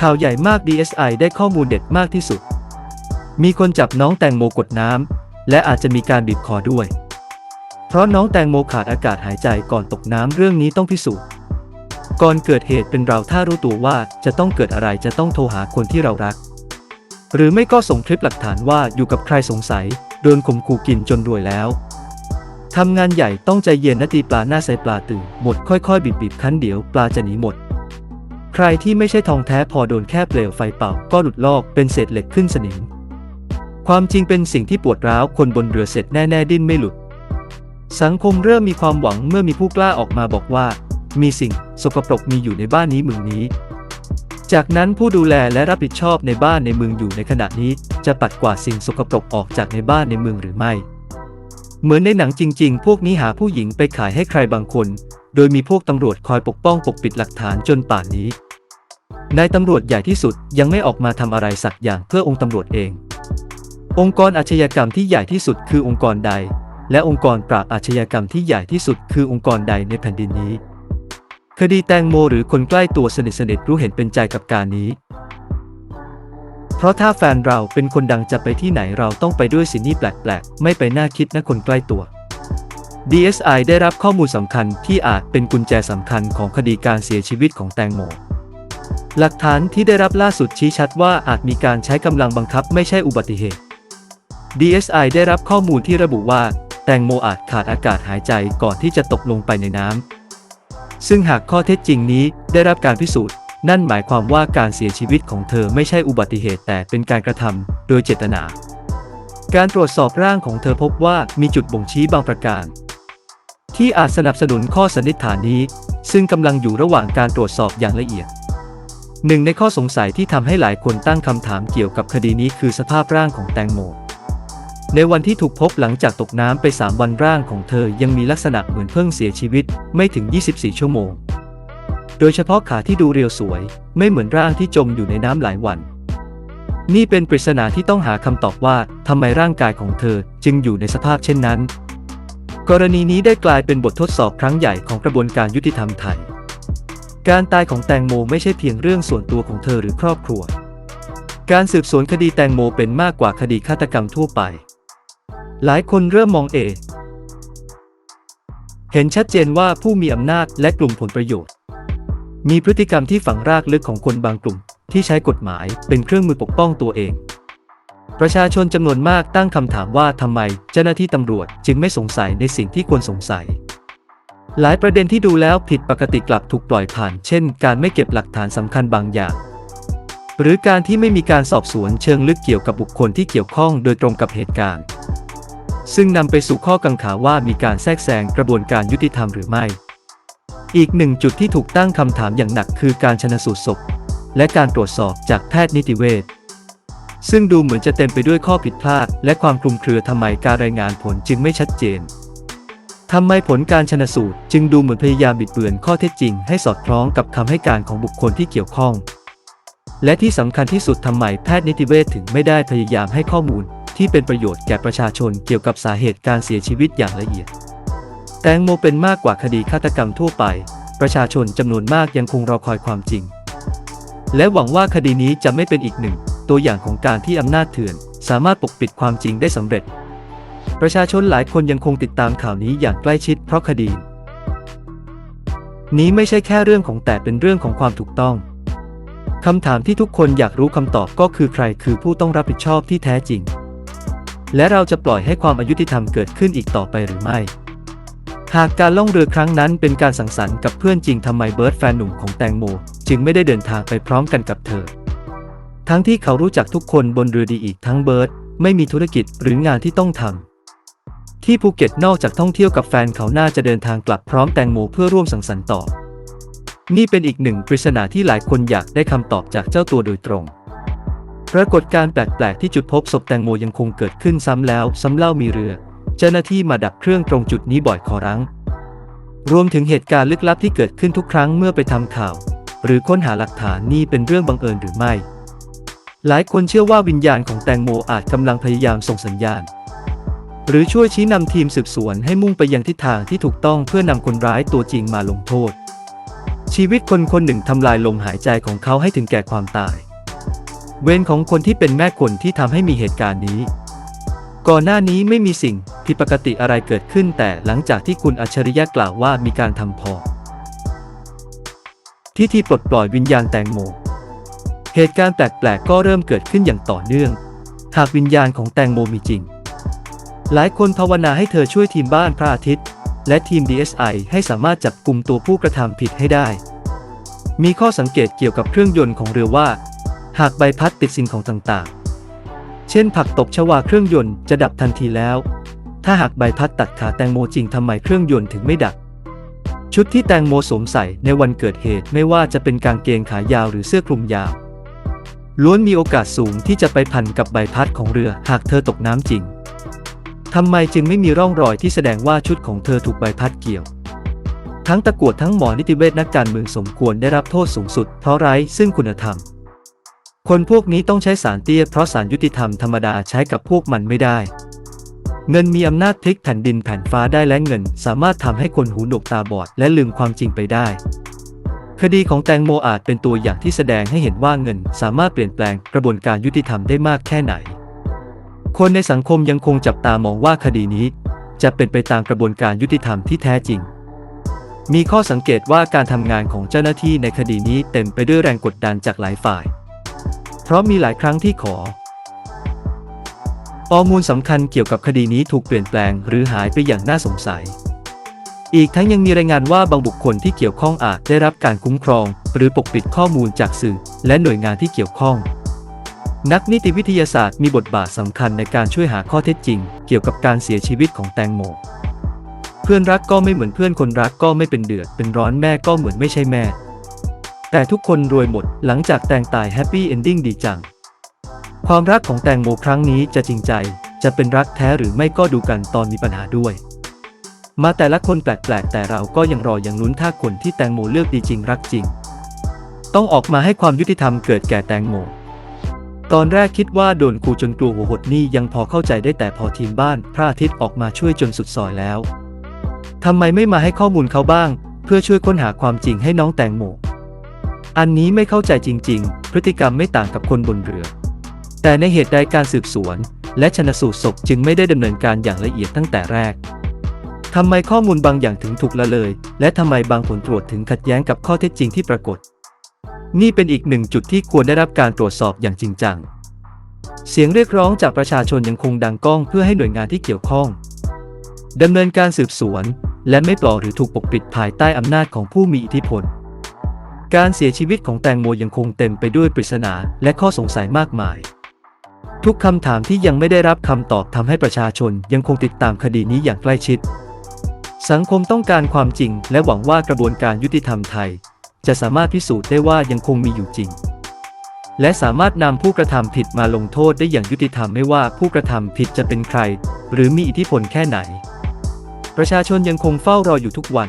ข่าวใหญ่มาก DSI ได้ข้อมูลเด็ดมากที่สุด มีคนจับน้องแตงโมกดน้ำ และอาจจะมีการบีบคอด้วย เพราะน้องแตงโมขาดอากาศหายใจก่อนตกน้ำเรื่องนี้ต้องพิสูจน์ ก่อนเกิดเหตุเป็นเราถ้ารู้ตัวว่าจะต้องเกิดอะไรจะต้องโทรหาคนที่เรารัก หรือไม่ก็ส่งคลิปหลักฐานว่าอยู่กับใครสงสัยโดนข่มขู่กินจนรวยแล้วทำงานใหญ่ต้องใจเย็นนะตีปลาหน้าใสปลาตื่นหมดค่อยๆบีบๆคั้นเดี๋ยวปลาจะหนีหมด ใครที่ไม่ใช่ทองแท้พอโดนแค่เปลวไฟเป่าก็หลุดลอกเป็นเศษเหล็กขึ้นสนิม ความจริงเป็นสิ่งที่ปวดร้าวคนบนเรือเสร็จแน่ๆดิ้นไม่หลุด สังคมเริ่มมีความหวังเมื่อมีผู้กล้าออกมาบอกว่า มีสิ่งสกปรกมีอยู่ในบ้านนี้เมืองนี้ จากนั้นผู้ดูแลและรับผิดชอบในบ้านในเมืองอยู่ในขณะนี้ จะปัดกวาดสิ่งสกปรกออกจากในบ้านในเมืองหรือไม่ เหมือนในหนังจริง ๆ พวกนี้หาผู้หญิงไปขายให้ใครบางคน โดยมีพวกตำรวจคอยปกป้องปกปิดหลักฐานจนป่านนี้ นายตำรวจใหญ่ที่สุดยังไม่ออกมาทำอะไรสักอย่างเพื่อองค์ตำรวจเอง องค์กรอาชญากรรมที่ใหญ่ที่สุดคือองค์กรใด และองค์กรปราบอาชญากรรมที่ใหญ่ที่สุดคือองค์กรใดในแผ่นดินนี้ คดีแตงโมหรือคนใกล้ตัวสนิทสนิทรู้เห็นเป็นใจกับการนี้ เพราะถ้าแฟนเราเป็นคนดังจะไปที่ไหนเราต้องไปด้วยสินี่แปลกๆ ไม่ไปน่าคิดนะคนใกล้ตัว DSI ได้รับข้อมูลสำคัญที่อาจเป็นกุญแจสำคัญของคดีการเสียชีวิตของแตงโม หลักฐานที่ได้รับล่าสุดชี้ชัดว่าอาจมีการใช้กำลังบังคับไม่ใช่อุบัติเหตุ DSI ได้รับข้อมูลที่ระบุว่า แตงโมอาจขาดอากาศหายใจก่อนที่จะตกลงไปในน้ำ ซึ่งหากข้อเท็จจริงนี้ได้รับการพิสูจน์ นั่นหมายความว่าการเสียชีวิตของเธอไม่ใช่อุบัติเหตุแต่เป็นการกระทำโดยเจตนา การตรวจสอบร่างของเธอพบว่ามีจุดบ่งชี้บางประการ ที่อาจสนับสนุนข้อสันนิษฐานนี้ ซึ่งกำลังอยู่ระหว่างการตรวจสอบอย่างละเอียด หนึ่งในข้อสงสัยที่ทำให้หลายคนตั้งคำถามเกี่ยวกับคดีนี้คือสภาพร่างของแตงโม ในวันที่ถูกพบหลังจากตกน้ำไป 3 วันร่างของเธอยังมีลักษณะเหมือนเพิ่งเสียชีวิตไม่ถึง 24 ชั่วโมง โดยเฉพาะขาที่ดูเรียวสวย ไม่เหมือนร่างที่จมอยู่ในน้ำหลายวัน นี่เป็นปริศนาที่ต้องหาคำตอบว่าทำไมร่างกายของเธอจึงอยู่ในสภาพเช่นนั้น กรณีนี้ได้กลายเป็นบททดสอบครั้งใหญ่ของกระบวนการยุติธรรมไทย การตายของแตงโมไม่ใช่เพียงเรื่องส่วนตัวของเธอหรือครอบครัว การสืบสวนคดีแตงโมเป็นมากกว่าคดีฆาตกรรมทั่วไป หลายคนเริ่มมองเอ เห็นชัดเจนว่าผู้มีอำนาจและกลุ่มผลประโยชน์ มีพฤติกรรมที่ฝังรากลึกของคนบางกลุ่ม ที่ใช้กฎหมายเป็นเครื่องมือปกป้องตัวเอง ประชาชนจำนวนมากตั้งคำถามว่าทำไมเจ้าหน้าที่ตำรวจจึงไม่สงสัยในสิ่งที่ควรสงสัย หลายประเด็นที่ดูแล้วผิดปกติกลับถูกปล่อยผ่าน เช่น การไม่เก็บหลักฐานสำคัญบางอย่าง หรือการที่ไม่มีการสอบสวนเชิงลึกเกี่ยวกับบุคคลที่เกี่ยวข้องโดยตรงกับเหตุการณ์ ซึ่งนำไปสู่ข้อกังขาว่ามีการแทรกแซงกระบวนการยุติธรรมหรือไม่ อีกหนึ่งจุดที่ถูกตั้งคำถามอย่างหนักคือการชนะสูตรศพ และการตรวจสอบจากแพทย์นิติเวชซึ่งดูเหมือนจะเต็มไปด้วยข้อผิดพลาด และความคลุมเครือทำไมการรายงานผลจึงไม่ชัดเจน ทำไมผลการชนสูตร จึงดูเหมือนพยายามบิดเบือนข้อเท็จจริงให้สอดคล้องกับคำให้การของบุคคลที่เกี่ยวข้อง และที่สำคัญที่สุดทำไมแพทย์นิติเวชถึงไม่ได้พยายามให้ข้อมูล ที่เป็นประโยชน์แก่ประชาชนเกี่ยวกับสาเหตุการเสียชีวิตอย่างละเอียด แตงโมเป็นมากกว่าคดีฆาตกรรมทั่วไป ประชาชนจำนวนมากยังคงรอคอยความจริง และหวังว่าคดีนี้จะไม่เป็นอีกหนึ่ง ตัวอย่างของการที่อำนาจเถื่อน สามารถปกปิดความจริงได้สำเร็จ ประชาชนหลายคนยังคงติดตามข่าวนี้อย่างใกล้ชิดเพราะคดี นี้ไม่ใช่แค่เรื่องของแต่เป็นเรื่องของความถูกต้องคำถามที่ทุกคนอยากรู้คำตอบก็คือใครคือผู้ต้องรับผิดชอบที่แท้จริง และเราจะปล่อยให้ความอายุติธรรมเกิดขึ้นอีกต่อไปหรือไม่ หากการล่องเรือครั้งนั้นเป็นการสังสรรค์กับเพื่อนจริงทำไมเบิร์ตแฟนหนุ่มของแตงโม จึงไม่ได้เดินทางไปพร้อมกันกับเธอ ทั้งที่เขารู้จักทุกคนบนเรือดีอีกทั้งเบิร์ตไม่มีธุรกิจหรืองานที่ต้องทำ ที่ภูเก็ตนอกจากท่องเที่ยวกับแฟนเขาน่าจะเดินทางกลับพร้อมแตงโมเพื่อร่วมสังสรรค์ต่อ นี่เป็นอีกหนึ่งปริศนาที่หลายคนอยากได้คำตอบจากเจ้าตัวโดยตรง ปรากฏการแปลกๆที่จุดพบศพแตงโมยังคงเกิดขึ้นซ้ำแล้ว ซ้ำเล่ามีเรือ เจ้าหน้าที่มาดับเครื่องตรงจุดนี้บ่อยขอรั้ง รวมถึงเหตุการณ์ลึกลับที่เกิดขึ้นทุกครั้งเมื่อไปทำข่าว หรือค้นหาหลักฐานนี่เป็นเรื่องบังเอิญหรือไม่ หลายคนเชื่อว่าวิญญาณของแตงโมอาจกำลังพยายามส่งสัญญาณ หรือช่วยชี้นำทีมสืบสวนให้มุ่งไปยังทิศทางที่ถูกต้องเพื่อนำคนร้ายตัวจริงมาลงโทษ ชีวิตคนคนหนึ่งทำลายลมหายใจของเขาให้ถึงแก่ความตาย เวรของคนที่เป็นแม่คนที่ทำให้มีเหตุการณ์นี้ ก่อนหน้านี้ไม่มีสิ่งผิดปกติอะไรเกิดขึ้น แต่หลังจากที่คุณอัจฉริยะกล่าวว่ามีการทำพอ ที่ที่ปลดปล่อยวิญญาณแตงโม เหตุการณ์แปลกๆก็เริ่มเกิดขึ้นอย่างต่อเนื่อง หากวิญญาณของแตงโมมีจริง หลายคนภาวนาให้เธอช่วยทีมบ้านพระอาทิตย์ และทีม DSI ให้สามารถจับกลุ่มตัวผู้กระทำผิดให้ได้ มีข้อสังเกตเกี่ยวกับเครื่องยนต์ของเรือว่า หากใบพัดติดสิ่งของต่างๆ เช่น ผักตบชวาเครื่องยนต์จะดับทันทีแล้ว ถ้าหากใบพัดตัดขาแตงโมจริงทำไมเครื่องยนต์ถึงไม่ดับ ชุดที่แตงโมสวมใส่ในวันเกิดเหตุไม่ว่าจะเป็นกางเกงขายาวหรือเสื้อคลุมยาวล้วนมีโอกาสสูงที่จะไปพันกับใบพัดของเรือหากเธอตกน้ำจริง ทำไมจึงไม่มีร่องรอยที่แสดงว่าชุดของเธอถูกใบพัดเกี่ยว ทั้งตะกวดทั้งหมอนิติเวชนักการเมืองสมควรได้รับโทษสูงสุด เพราะไร้ซึ่งคุณธรรม คนพวกนี้ต้องใช้สารเตี้ยเพราะสารยุติธรรมธรรมดาใช้กับพวกมันไม่ได้ เงินมีอำนาจพลิกแผ่นดินแผ่นฟ้าได้และเงิน สามารถทำให้คนหูหนวกตาบอดและลืมความจริงไปได้คดีของแตงโมอาจเป็นตัวอย่างที่แสดงให้เห็นว่าเงิน สามารถเปลี่ยนแปลงกระบวนการยุติธรรมได้มากแค่ไหน คนในสังคมยังคงจับตามองว่าคดีนี้ จะเป็นไปตามกระบวนการยุติธรรมที่แท้จริง มีข้อสังเกตว่าการทำงานของเจ้าหน้าที่ในคดีนี้เต็มไปด้วยแรงกดดันจากหลายฝ่าย เพราะมีหลายครั้งที่ขอข้อมูลสำคัญเกี่ยวกับคดีนี้ถูกเปลี่ยนแปลงหรือหายไปอย่างน่าสงสัย อีกทั้งยังมีรายงานว่าบางบุคคลที่เกี่ยวข้องอาจได้รับการคุ้มครอง หรือปกปิดข้อมูลจากสื่อ และหน่วยงานที่เกี่ยวข้อง นักนิติวิทยาศาสตร์มีบทบาทสำคัญในการช่วยหาข้อเท็จจริง เกี่ยวกับการเสียชีวิตของแตงโม เพื่อนรักก็ไม่เหมือนเพื่อนคนรักก็ไม่เป็นเดือด เป็นร้อนแม่ก็เหมือนไม่ใช่แม่ แต่ทุกคนรวยหมดหลังจากแตงตายแฮปปี้เอนดิ้งดีจัง ความรักของแตงโมครั้งนี้จะจริงใจ จะเป็นรักแท้หรือไม่ก็ดูกันตอนมีปัญหาด้วย มาแต่ละคนแปลกๆแต่เราก็ยังรออย่างลุ้นถ้าคนที่แตงโมเลือกดีจริงรักจริง ต้องออกมาให้ความยุติธรรมเกิดแก่แตงโม ตอนแรกคิดว่าโดนครูจนกลัวหัวหดนี่ยังพอเข้าใจได้แต่พอทีมบ้านพระอาทิตย์ออกมาช่วยจนสุดซอยแล้วทำไมไม่มาให้ข้อมูลเขาบ้าง เพื่อช่วยค้นหาความจริงให้น้องแตงโมอันนี้ไม่เข้าใจจริง ๆ พฤติกรรมไม่ต่างกับคนบนเรือ แต่ในเหตุใดการสืบสวน และชนสูตรศพจึงไม่ได้ดำเนินการอย่างละเอียดตั้งแต่แรกทำไมข้อมูลบางอย่างถึงถูกละเลย และทำไมบางผลตรวจถึงขัดแย้งกับข้อเท็จจริงที่ปรากฏ นี่เป็นอีกหนึ่งจุดที่ควรได้รับการตรวจสอบอย่างจริงจัง เสียงเรียกร้องจากประชาชนยังคงดังก้องเพื่อให้หน่วยงานที่เกี่ยวข้องดำเนินการสืบสวน และไม่ปล่อยหรือถูกปกปิดภายใต้อำนาจของผู้มีอิทธิพล การเสียชีวิตของแตงโมยังคงเต็มไปด้วยปริศนาและข้อสงสัยมากมาย ทุกคำถามที่ยังไม่ได้รับคำตอบทำให้ประชาชนยังคงติดตามคดีนี้อย่างใกล้ชิด สังคมต้องการความจริง และหวังว่ากระบวนการยุติธรรมไทย จะสามารถพิสูจน์ได้ว่ายังคงมีอยู่จริง และสามารถนำผู้กระทำผิดมาลงโทษได้อย่างยุติธรรมไม่ว่าผู้กระทำผิดจะเป็นใคร หรือมีอิทธิพลแค่ไหน ประชาชนยังคงเฝ้ารออยู่ทุกวัน